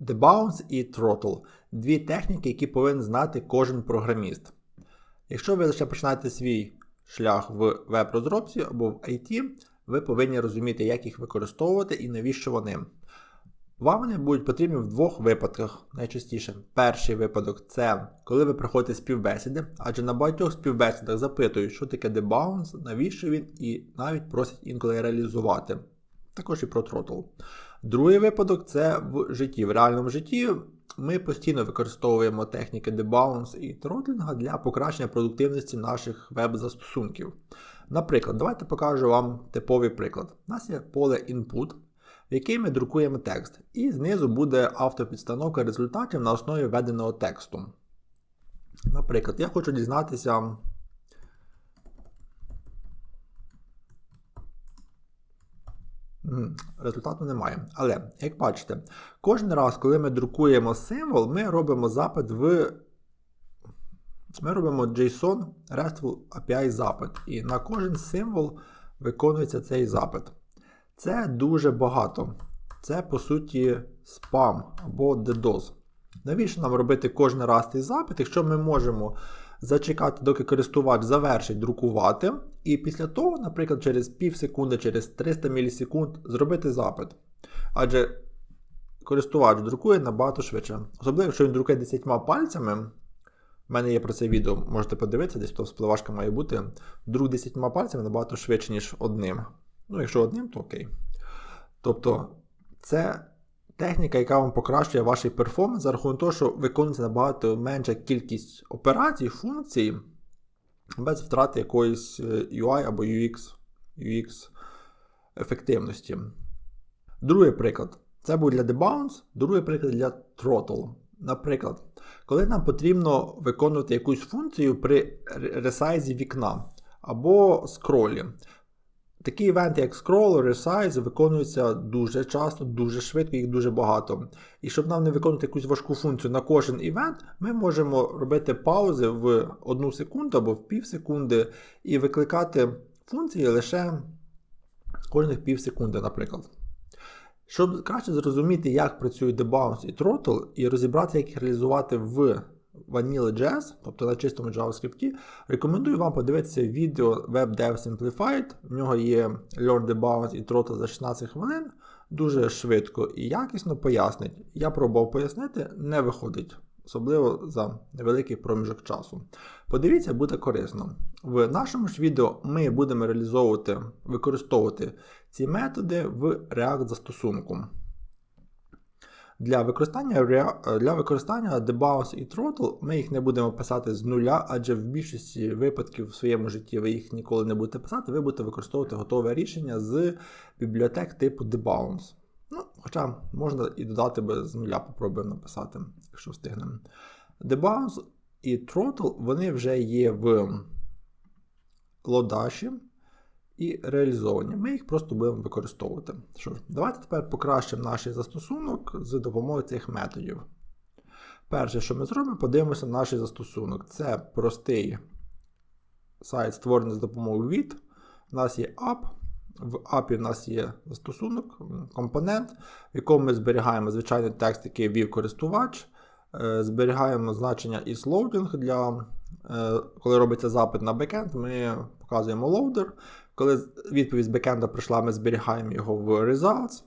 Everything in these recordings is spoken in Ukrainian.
Debounce і Throttle дві техніки, які повинен знати кожен програміст. Якщо ви лише починаєте свій шлях в веб-розробці або в IT, ви повинні розуміти, як їх використовувати і навіщо вони. Вам вони будуть потрібні в двох випадках найчастіше. Перший випадок це коли ви проходите співбесіди, адже на багатьох співбесідах запитують, що таке дебаунс, навіщо він, і навіть просять інколи реалізувати. Також і про Throttle. Другий випадок це в житті. В реальному житті ми постійно використовуємо техніки дебаунс і тротлінга для покращення продуктивності наших веб-застосунків. Наприклад, давайте покажу вам типовий приклад. У нас є поле input, в який ми друкуємо текст, і знизу буде автопідстановка результатів на основі введеного тексту. Наприклад, я хочу дізнатися. Результату немає. Але, як бачите, кожен раз, коли ми друкуємо символ, ми робимо запит в. Ми робимо JSON RESTful API запит. І на кожен символ виконується цей запит. Це дуже багато. Це, по суті, спам або DDoS. Навіщо нам робити кожен раз цей запит, якщо ми можемо зачекати, доки користувач завершить друкувати, і після того, наприклад, через пів секунди, через 300 мілісекунд зробити запит. Адже користувач друкує набагато швидше. Особливо, якщо він друкує 10 пальцями. У мене є про це відео, можете подивитися, десь то спливашка має бути. Друк 10 пальцями набагато швидше, ніж одним. Ну, якщо одним, то окей. Тобто, це техніка, яка вам покращує ваш перформанс за рахунок того, що виконується набагато менша кількість операцій, функцій, без втрати якоїсь е, UI або UX, UX ефективності. Другий приклад. Це був для debounce, другий приклад для throttle. Наприклад, коли нам потрібно виконувати якусь функцію при ресайзі вікна або скролі. Такі івенти, як scroll, resize, виконуються дуже часто, дуже швидко, їх дуже багато. І щоб нам не виконувати якусь важку функцію на кожен івент, ми можемо робити паузи в 1 секунду або в пів секунди і викликати функції лише кожних пів секунди, наприклад. Щоб краще зрозуміти, як працює debounce і throttle, і розібратися, як їх реалізувати в Vanilla.js, тобто на чистому JavaScript, рекомендую вам подивитися відео WebDev Simplified. В нього є Learn the Debounce і Throttle за 16 хвилин. Дуже швидко і якісно пояснить. Я пробував пояснити, не виходить, особливо за невеликий проміжок часу. Подивіться, буде корисно. В нашому ж відео ми будемо реалізовувати, використовувати ці методи в React застосунку. Для використання для використання debounce і throttle ми їх не будемо писати з нуля, адже в більшості випадків в своєму житті ви їх ніколи не будете писати, ви будете використовувати готове рішення з бібліотек типу debounce. Ну, Хоча можна і додати би з нуля, попробуємо написати, якщо встигнемо. Debounce і throttle вони вже є в лодаші і реалізовані. Ми їх просто будемо використовувати. Що ж, Давайте тепер покращимо наш застосунок з допомогою цих методів. Перше, що ми зробимо, подивимося на наш застосунок. Це простий сайт, створений з допомогою від. У нас є app. В апі у нас є застосунок, компонент, в якому ми зберігаємо звичайний текст, який ввів користувач. Е, зберігаємо значення isLoading для е, коли робиться запит на бекенд, ми показуємо loader. Коли відповідь з бекенда прийшла, ми зберігаємо його в results.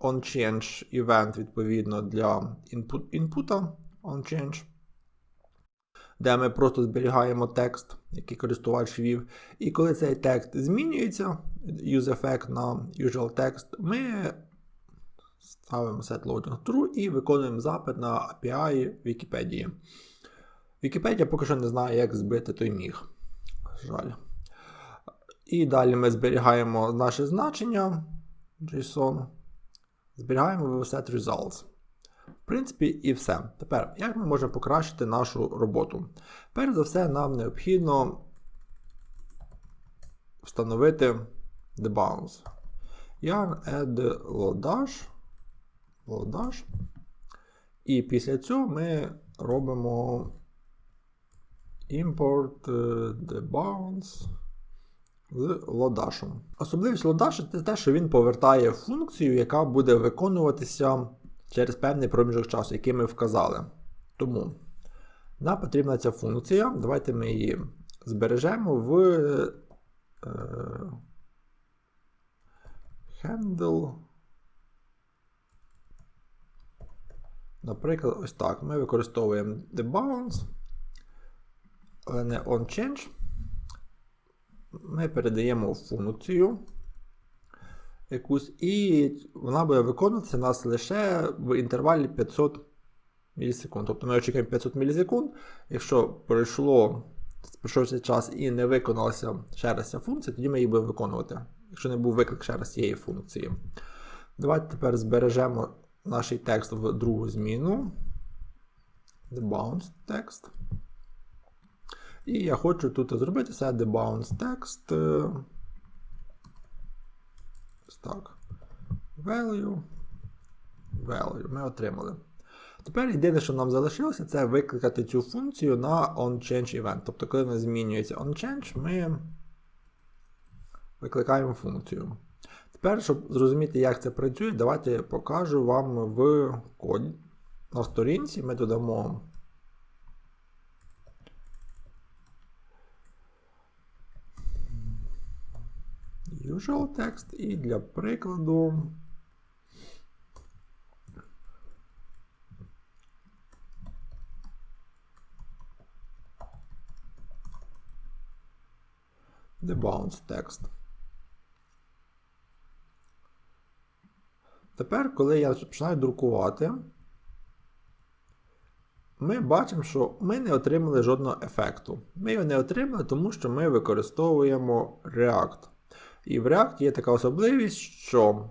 OnChange event, відповідно, для інпута OnChange, де ми просто зберігаємо текст, який користувач ввів. І коли цей текст змінюється, useEffect на usual text, ми ставимо setLoading true і виконуємо запит на API Вікіпедії. Вікіпедія поки що не знає, як збити той міг. Жаль. І далі ми зберігаємо наше значення JSON. Зберігаємо set results. В принципі, і все. Тепер, як ми можемо покращити нашу роботу? Перш за все, нам необхідно встановити debounce. Yarn add lodash. lodash. І після цього ми робимо import debounce з лодашем. Особливість лодаша це те, що він повертає функцію, яка буде виконуватися через певний проміжок часу, який ми вказали. Тому нам потрібна ця функція. Давайте ми її збережемо в е, handle. Наприклад, ось так. Ми використовуємо debounce, але не onChange. Ми передаємо функцію якусь, і вона буде виконуватися нас лише в інтервалі 500 мілісекунд. Тобто ми очікуємо 500 мілісекунд. Якщо пройшло пройшовся час і не виконалася ще раз ця функція, тоді ми її будемо виконувати. Якщо не був виклик ще раз цієї функції. Давайте тепер збережемо наш текст в другу зміну. Debounce text. І я хочу тут зробити set debounce text. Так. Value. Value. Ми отримали. Тепер єдине, що нам залишилося, це викликати цю функцію на onChange Тобто, коли не змінюється onChange, ми викликаємо функцію. Тепер, щоб зрозуміти, як це працює, давайте я покажу вам в коді. На сторінці ми додамо usual text і для прикладу. The bounce text. Тепер, коли я починаю друкувати, ми бачимо, що ми не отримали жодного ефекту. Ми його не отримали, тому що ми використовуємо React. І в React є така особливість, що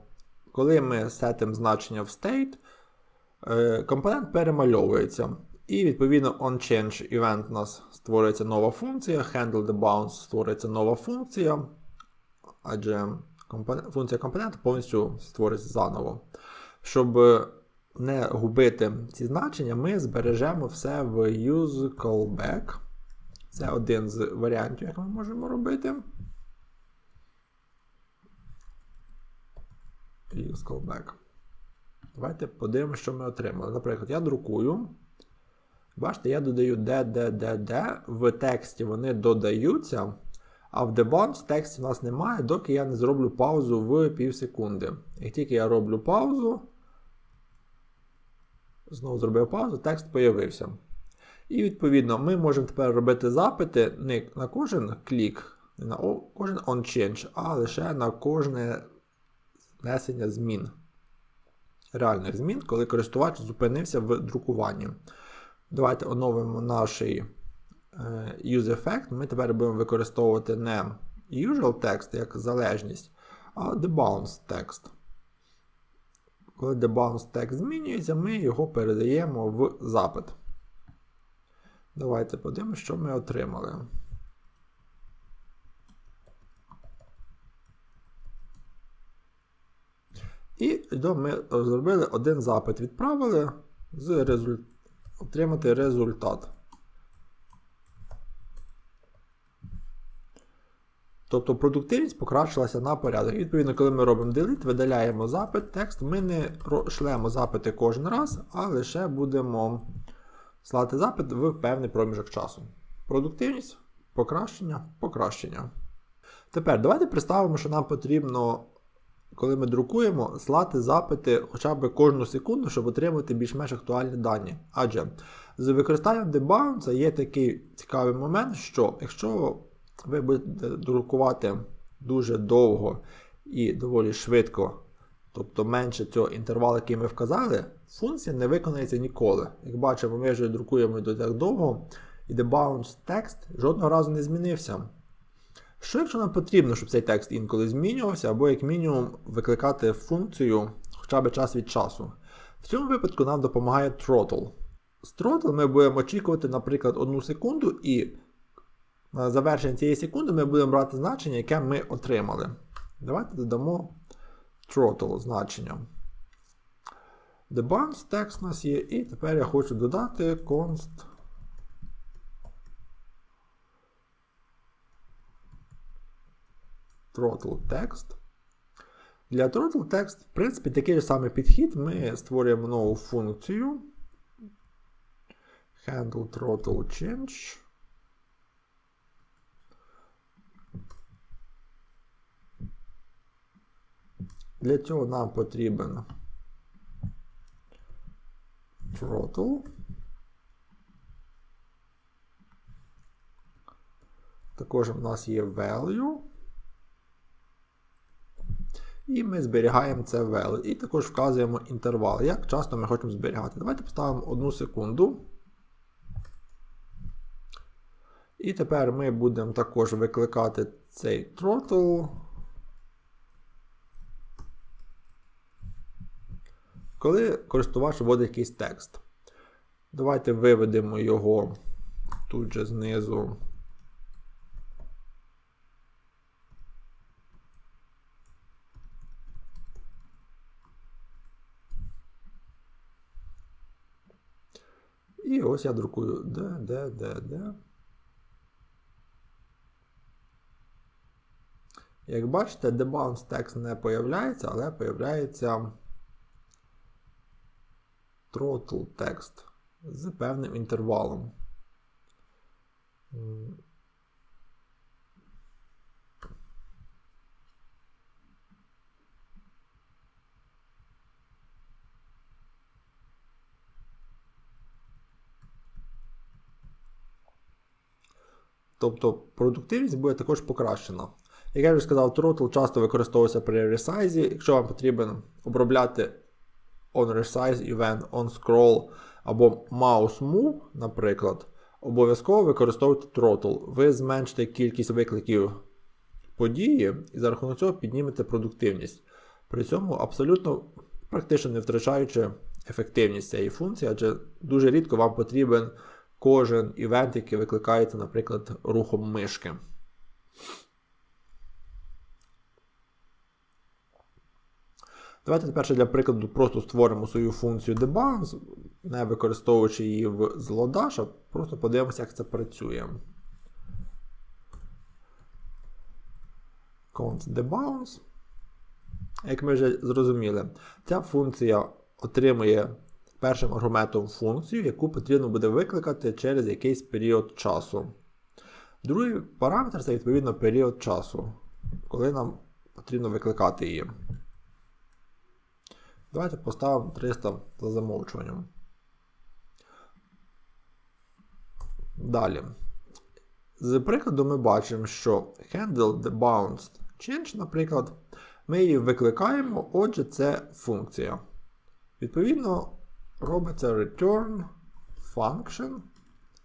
коли ми сетимо значення в state, е, компонент перемальовується. І, відповідно, onChange event у нас створюється нова функція, handle the bounce створюється нова функція, адже функція компоненту повністю створюється заново. Щоб не губити ці значення, ми збережемо все в use callback. Це один з варіантів, як ми можемо робити. Use callback. Давайте подивимося, що ми отримали. Наприклад, я друкую. Бачите, я додаю де, де, де, де. В тексті вони додаються, а в debounce в тексті у нас немає, доки я не зроблю паузу в пів секунди. Як тільки я роблю паузу, знову зробив паузу, текст появився. І, відповідно, ми можемо тепер робити запити не на кожен клік, не на кожен on-change, а лише на кожне внесення змін. Реальних змін, коли користувач зупинився в друкуванні. Давайте оновимо наш е, useEffect. Ми тепер будемо використовувати не usual text як залежність, а debounce text. Коли debounce text змінюється, ми його передаємо в запит. Давайте подивимося, що ми отримали. І ми зробили один запит, відправили з результатом отримати результат. Тобто продуктивність покращилася на порядок. Відповідно, коли ми робимо delete, видаляємо запит, текст, ми не шлемо запити кожен раз, а лише будемо слати запит в певний проміжок часу. Продуктивність, покращення, покращення. Тепер давайте представимо, що нам потрібно коли ми друкуємо, слати запити хоча б кожну секунду, щоб отримати більш-менш актуальні дані. Адже з використанням дебаунса є такий цікавий момент, що якщо ви будете друкувати дуже довго і доволі швидко, тобто менше цього інтервалу, який ми вказали, функція не виконається ніколи. Як бачимо, ми вже друкуємо до так довго, і debounce текст жодного разу не змінився. Що якщо нам потрібно, щоб цей текст інколи змінювався, або, як мінімум, викликати функцію хоча б час від часу? В цьому випадку нам допомагає throttle. З throttle ми будемо очікувати, наприклад, одну секунду, і на завершення цієї секунди ми будемо брати значення, яке ми отримали. Давайте додамо throttle значення. Debounce текст у нас є, і тепер я хочу додати const. Throttle text. Для throttle text, в принципі, такий же самий підхід. Ми створюємо нову функцію. Handle throttle change. Для цього нам потрібен throttle. Також у нас є value. І ми зберігаємо це value. І також вказуємо інтервал. Як часто ми хочемо зберігати. Давайте поставимо одну секунду. І тепер ми будемо також викликати цей throttle. Коли користувач вводить якийсь текст. Давайте виведемо його тут же знизу. І ось я друкую де, де, де, де. Як бачите, debounce текст не появляється, але появляється throttle текст з певним інтервалом. Тобто продуктивність буде також покращена. Як я вже сказав, throttle часто використовується при ресайзі. Якщо вам потрібен обробляти onResize event, onScroll або mouse move, наприклад, обов'язково використовуйте throttle. Ви зменшите кількість викликів події і за рахунок цього піднімете продуктивність. При цьому абсолютно практично не втрачаючи ефективність цієї функції, адже дуже рідко вам потрібен кожен івент, який викликається, наприклад, рухом мишки. Давайте тепер для прикладу просто створимо свою функцію debounce, не використовуючи її в Zlodash, а просто подивимося, як це працює. Const debounce. Як ми вже зрозуміли, ця функція отримує першим аргументом функцію, яку потрібно буде викликати через якийсь період часу. Другий параметр це відповідно період часу, коли нам потрібно викликати її. Давайте поставимо 300 за замовчуванням. Далі. З прикладу ми бачимо, що handle the bounced change, наприклад, ми її викликаємо, отже, це функція. Відповідно, робиться return function,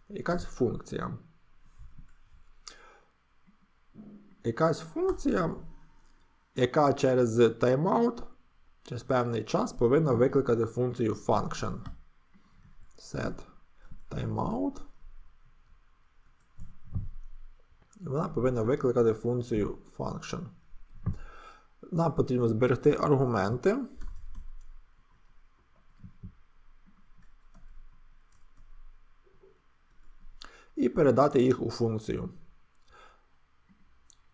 якась функція. Якась функція, яка через timeout через певний час повинна викликати функцію function. Set timeout. І вона повинна викликати функцію function. Нам потрібно зберегти аргументи. І передати їх у функцію.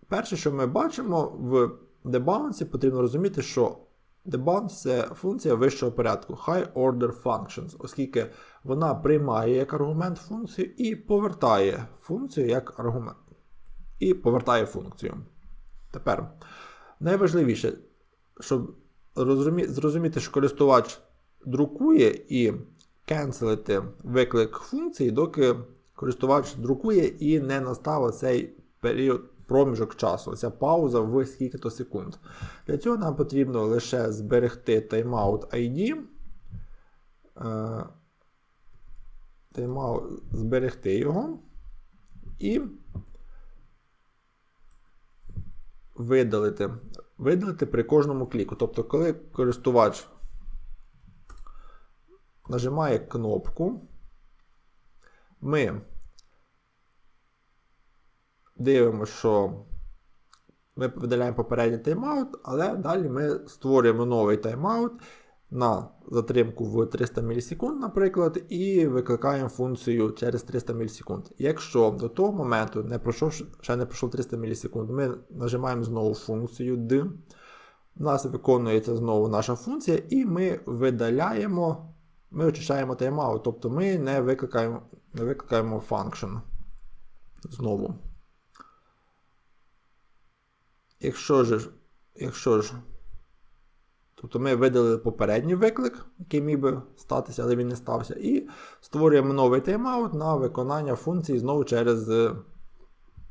Перше, що ми бачимо в дебаунсі, потрібно розуміти, що Debound це функція вищого порядку High Order Functions, оскільки вона приймає як аргумент функцію і повертає функцію як аргумент. І повертає функцію. Тепер найважливіше, щоб зрозуміти, що користувач друкує і кенселити виклик функції, доки користувач друкує і не настав цей період проміжок часу, ця пауза в скільки-то секунд. Для цього нам потрібно лише зберегти timeout ID. Е, timeout, зберегти його і видалити. Видалити при кожному кліку. Тобто, коли користувач нажимає кнопку, ми дивимося, що ми видаляємо попередній тайм-аут, але далі ми створюємо новий тайм-аут на затримку в 300 мілісекунд, наприклад, і викликаємо функцію через 300 мілісекунд. Якщо до того моменту не пройшов, ще не пройшло 300 мілісекунд, ми нажимаємо знову функцію D. У нас виконується знову наша функція, і ми видаляємо, ми очищаємо тайм-аут, тобто ми не викликаємо, не викликаємо function знову. Якщо ж, якщо ж, тобто ми видалили попередній виклик, який міг би статися, але він не стався, і створюємо новий тайм-аут на виконання функції знову через е,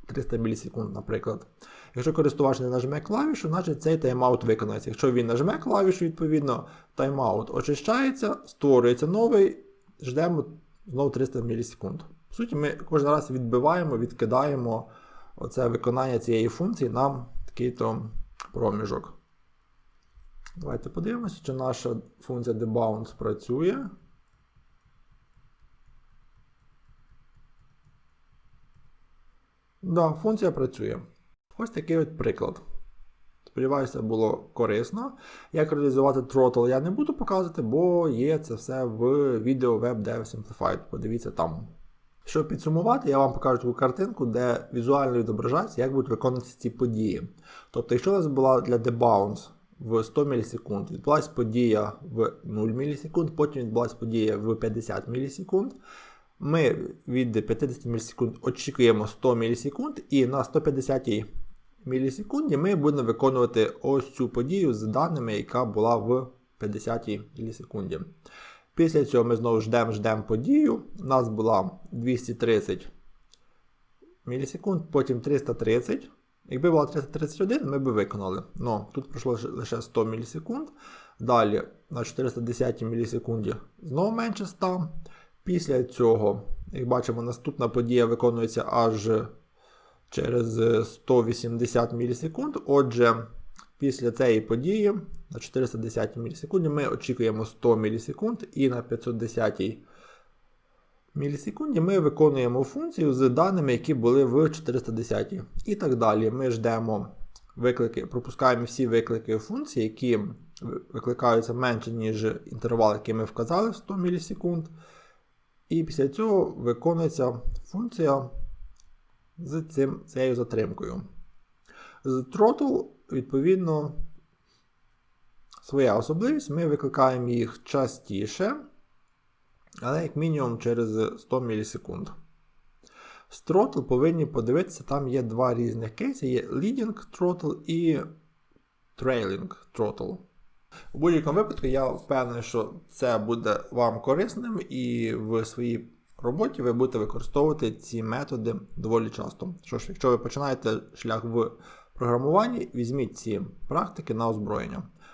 300 мілісекунд, наприклад. Якщо користувач не нажме клавішу, значить цей тайм-аут виконається. Якщо він нажме клавішу, відповідно, тайм-аут очищається, створюється новий, ждемо знову 300 мілісекунд. По суті, ми кожен раз відбиваємо, відкидаємо оце виконання цієї функції на такий-то проміжок. Давайте подивимося, чи наша функція debounce працює. Да, функція працює. Ось такий от приклад. Сподіваюся, було корисно. Як реалізувати throttle я не буду показувати, бо є це все в відео WebDev Simplified. Подивіться там. Щоб підсумувати, я вам покажу таку картинку, де візуально відображається, як будуть виконуватися ці події. Тобто, якщо у нас була для debounce в 100 мілісекунд, відбулася подія в 0 мілісекунд, потім відбулася подія в 50 мілісекунд. Ми від 50 мілісекунд очікуємо 100 мілісекунд, і на 150 мілісекунді ми будемо виконувати ось цю подію з даними, яка була в 50 мілісекунді. Після цього ми знову ждемо ждемо подію. У нас була 230 мілісекунд, потім 330. Якби була 331, ми б виконали. Но тут пройшло лише 100 мілісекунд. Далі на 410 мілісекунді знову менше 100. Після цього, як бачимо, наступна подія виконується аж через 180 мілісекунд. Отже, після цієї події на 410 мілісекунді ми очікуємо 100 мілісекунд, і на 510 мілісекунді ми виконуємо функцію з даними, які були в 410. І так далі. Ми ждемо виклики, пропускаємо всі виклики функції, які викликаються менше, ніж інтервал, який ми вказали в 100 мілісекунд. І після цього виконується функція з цим, цією затримкою. Throttle, відповідно, своя особливість, ми викликаємо їх частіше, але як мінімум через 100 мілісекунд. З throttle повинні подивитися, там є два різних кейси: є leading throttle і trailing throttle. У будь-якому випадку, я впевнений, що це буде вам корисним, і в своїй роботі ви будете використовувати ці методи доволі часто. Що ж, якщо ви починаєте шлях в програмуванні, візьміть ці практики на озброєння.